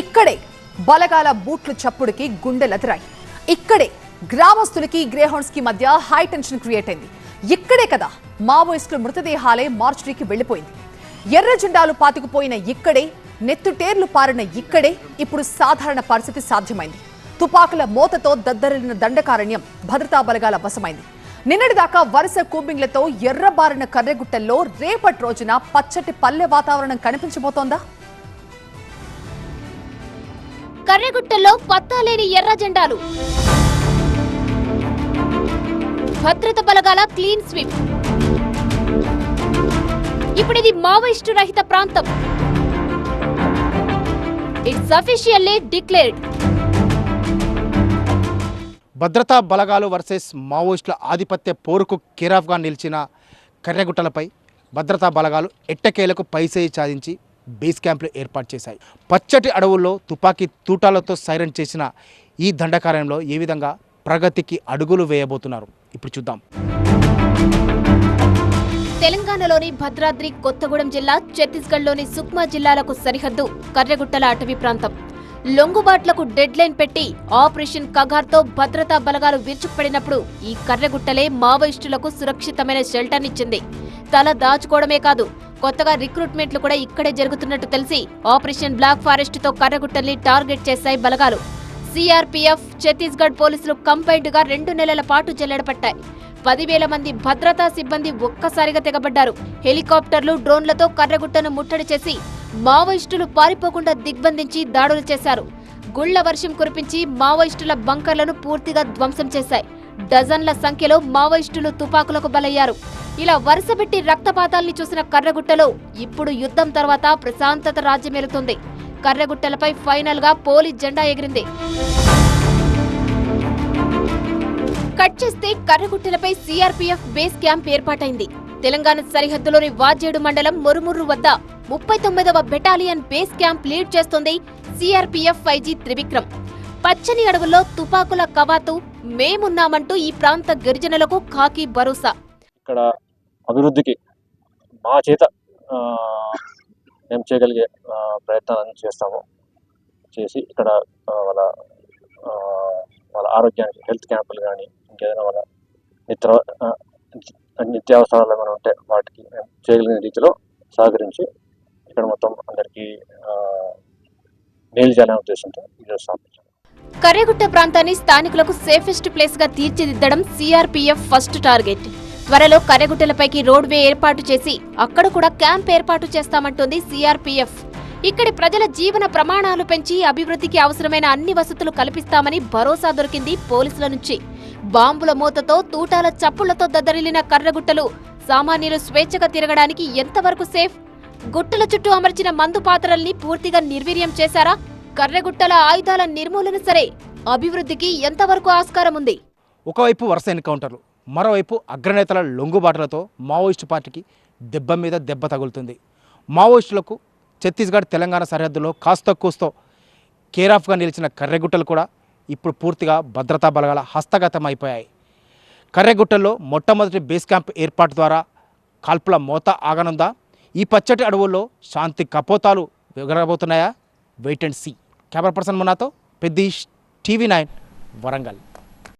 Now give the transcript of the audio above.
ఇక్కడే బలగాల బూట్లు చప్పుడుకి గుండెలెదరాయి. ఇక్కడే గ్రామస్తులకి గ్రేహౌండ్స్కి మధ్య హై టెన్షన్ క్రియేట్ అయింది. ఇక్కడే కదా మావోయిస్టుల మృతదేహాలే మార్చురీకి వెళ్ళిపోయింది ఎర్ర జెండాలు పాతుకుపోయిన ఇక్కడే నెత్తుటేర్లు పారిన ఇక్కడే ఇప్పుడు సాధారణ పరిస్థితి సాధ్యమైంది. తుపాకుల మోతతో దద్దరిన దండకారణ్యం భద్రతా బలగాల వశమైంది. నిన్నటిదాకా వరుస కూంబింగ్లతో ఎర్రబారిన కర్రెగుట్టల్లో రేపటి రోజున పచ్చటి పల్లె వాతావరణం కనిపించబోతోందా? కర్రెగుట్టలో పత్తాలేని ఎర్ర జెండాలు. భద్రత బలగాల క్లీన్ స్వీప్. ఇప్పుడిది మావోయిస్టు రహిత ప్రాంతం. ఇట్స్ అఫీషియల్లీ డిక్లేర్డ్ భద్రతా బలగాలు వర్సెస్ మావోయిస్టుల ఆధిపత్య పోరుకు కేరాఫ్గా నిలిచిన కర్రెగుట్టలపై భద్రతా బలగాలు ఎట్టకేలకు పైసేయి సాధించి బేస్ క్యాంపులు ఏర్పాటు చేశాయి. పచ్చటి అడవుల్లో తుపాకీ తూటాలతో సైరన్ చేసిన ఈ దండకార్యంలో ఏ విధంగా ప్రగతికి అడుగులు వేయబోతున్నారు? ఇప్పుడు చూద్దాం. తెలంగాణలోని భద్రాద్రి కొత్తగూడెం జిల్లా ఛత్తీస్గఢ్లోని సుక్మా జిల్లాలకు సరిహద్దు కర్రెగుట్టల అటవీ ప్రాంతం. లొంగుబాట్లకు డెడ్ లైన్ పెట్టి ఆపరేషన్ కగార్తో భద్రతా బలగాలు విరుచుకుపడినప్పుడు ఈ కర్రెగుట్టలే మావోయిస్టులకు సురక్షితమైన షెల్టర్నిచ్చింది. తల దాచుకోవడమే కాదు కొత్తగా రిక్రూట్మెంట్లు కూడా ఇక్కడే జరుగుతున్నట్టు తెలిసి ఆపరేషన్ బ్లాక్ ఫారెస్ట్తో కర్రగుట్టల్ని టార్గెట్ చేశాయి బలగాలు. సిఆర్పీఎఫ్ ఛత్తీస్గఢ్ పోలీసులు కంబైన్డ్గా రెండు నెలల పాటు జల్లెడపట్టాయి పదివేల మంది భద్రతా సిబ్బంది ఒక్కసారిగా తెగబడ్డారు. హెలికాప్టర్లు డ్రోన్లతో కర్రగుట్టను ముట్టడి చేసి మావోయిస్టులు పారిపోకుండా దిగ్బంధించి దాడులు చేశారు. గుళ్ళ వర్షం కురిపించి మావోయిస్టుల బంకర్లను పూర్తిగా ధ్వంసం చేశాయి. డజన్ల సంఖ్యలో మావోయిస్టులు తుపాకులకు బలయ్యారు. ఇలా వరుసపెట్టి రక్తపాతాల్ని చూసిన కర్రగుట్టలో ఇప్పుడు యుద్ధం తర్వాత ప్రశాంతత రాజ్యమేలుతుంది. కర్రగుట్టలపై ఫైనల్గా పోలీస్ జెండా ఎగిరింది. కట్ చేస్తే కర్రగుట్టలపై సీఆర్పీఎఫ్ బేస్ క్యాంప్ ఏర్పాటైంది. తెలంగాణ సరిహద్దులోని వాజేడు మండలం మురుముర్రు వద్ద ముప్పై తొమ్మిదవ బెటాలియన్ బేస్ క్యాంప్ లీడ్ చేస్తోంది సీఆర్పీఎఫ్ ఐజీ త్రివిక్రమ్. పచ్చని అడవుల్లో తుపాకుల కవాతు మేమున్నామంటూ ఈ ప్రాంత గిరిజనులకు కాకి భరోసా. ఇక్కడ అభివృద్ధికి మా చేత మేము చేయగలిగే ప్రయత్నాలను చేస్తాము. చేసి ఇక్కడ వాళ్ళ వాళ్ళ ఆరోగ్యానికి హెల్త్ క్యాంపులు కానీ ఇంకేదైనా వాళ్ళ నిత్య నిత్యావసరాలు ఏమైనా ఉంటే వాటికి మేము చేయగలిగిన రీతిలో సహకరించి ఇక్కడ మొత్తం అందరికీ మేలు చేయాలనే ఉద్దేశంతో ఈరోజు స్థాపించాము కర్రెగుట్ట ప్రాంతాన్ని స్థానికులకు సేఫెస్ట్ ప్లేస్గా తీర్చిదిద్దడం సిఆర్పీఎఫ్ ఫస్ట్ టార్గెట్. త్వరలో కర్రెగుట్టలపైకి రోడ్వే ఏర్పాటు చేసి అక్కడ కూడా క్యాంప్ ఏర్పాటు చేస్తామంటోంది సిఆర్పీఎఫ్ ఇక్కడి ప్రజల జీవన ప్రమాణాలు పెంచి అభివృద్ధికి అవసరమైన అన్ని వసతులు కల్పిస్తామని భరోసా దొరికింది పోలీసుల నుంచి. బాంబుల మూతతో తూటాల చప్పుళ్ళతో దద్దరిల్లిన కర్రగుట్టలు సామాన్యులు స్వేచ్ఛగా తిరగడానికి ఎంతవరకు సేఫ్? గుట్టల చుట్టూ అమర్చిన మందు పాత్రల్ని పూర్తిగా నిర్వీర్యం చేశారా? కర్రెగుట్టల ఆయుధాల నిర్మూలన సరే. అభివృద్ధికి ఎంతవరకు ఆస్కారం ఉంది? ఒకవైపు వరుస ఎన్కౌంటర్లు మరోవైపు అగ్రనేతల లొంగుబాటులతో మావోయిస్టు పార్టీకి దెబ్బ మీద దెబ్బ తగులుతుంది. మావోయిస్టులకు ఛత్తీస్గఢ్ తెలంగాణ సరిహద్దులో కాస్త కూస్తో కేరాఫ్గా నిలిచిన కర్రెగుట్టలు కూడా ఇప్పుడు పూర్తిగా భద్రతా బలగాల హస్తగతం అయిపోయాయి కర్రెగుట్టల్లో మొట్టమొదటి బేస్ క్యాంప్ ఏర్పాటు ద్వారా కాల్పుల మోత ఆగనుందా? ఈ పచ్చటి అడవుల్లో శాంతి కపోతాలు ఎగరబోతున్నాయా wait and see camera person మునాతో పెద్దీష్ టీవీ నైన్ వరంగల్.